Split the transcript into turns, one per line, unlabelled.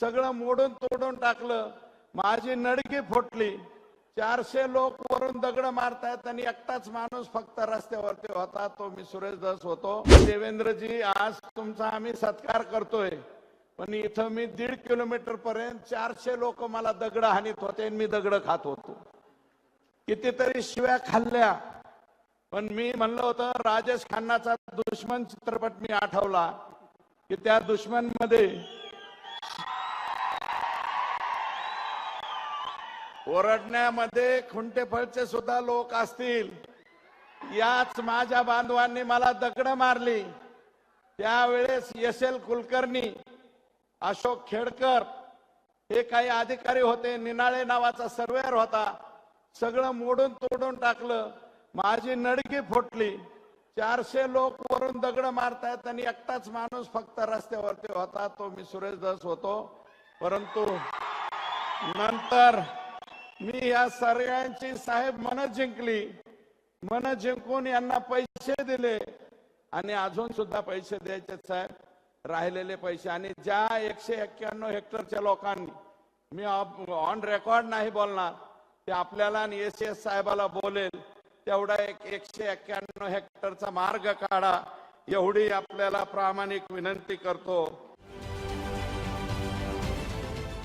सगळं मोडून तोडून टाकलं. माझी नडकी फुटली. चारशे लोक वरून दगड मारतायत आणि एकटाच माणूस फक्त रस्त्यावरती होता. तो मी सुरेश दस होतो. देवेंद्रजी आज तुमचा आम्ही सत्कार करतोय. पण इथं मी दीड किलोमीटर पर्यंत चारशे लोक मला दगड हानीत होते आणि मी दगड खात होतो. कितीतरी शिव्या खाल्ल्या. पण मी म्हणलं होतं राजेश खन्नाचा दुश्मन चित्रपट मी आठवला की त्या दुश्मनमध्ये ओरडण्यामध्ये खुंटेफळचे सुद्धा लोक असतील. याच माझ्या बांधवांनी मला दगड मारली. त्यावेळेस एस एल कुलकर्णी अशोक खेडकर हे काही अधिकारी होते. निनाळे नावाचा सर्वेअर होता. सगळं मोडून तोडून टाकलं. माझी नडकी फुटली. चारशे लोक वरून दगड मारतायत आणि एकटाच माणूस फक्त रस्त्यावरती होता. तो मी सुरेश दस होतो. परंतु नंतर मी या सगळ्यांची साहेब मन जिंकली. मन जिंकून यांना पैसे दिले. आणि अजून सुद्धा पैसे द्यायचे साहेब. राहिलेले पैसे. आणि ज्या एकशे एक्क्याण्णव हेक्टरच्या लोकांनी मी ऑन रेकॉर्ड नाही बोलणार. ते आपल्याला आणि एस एस साहेबाला बोलेल. तेवढा एक एकशे एक्क्याण्णव हेक्टरचा मार्ग काढा. एवढी आपल्याला प्रामाणिक विनंती करतो.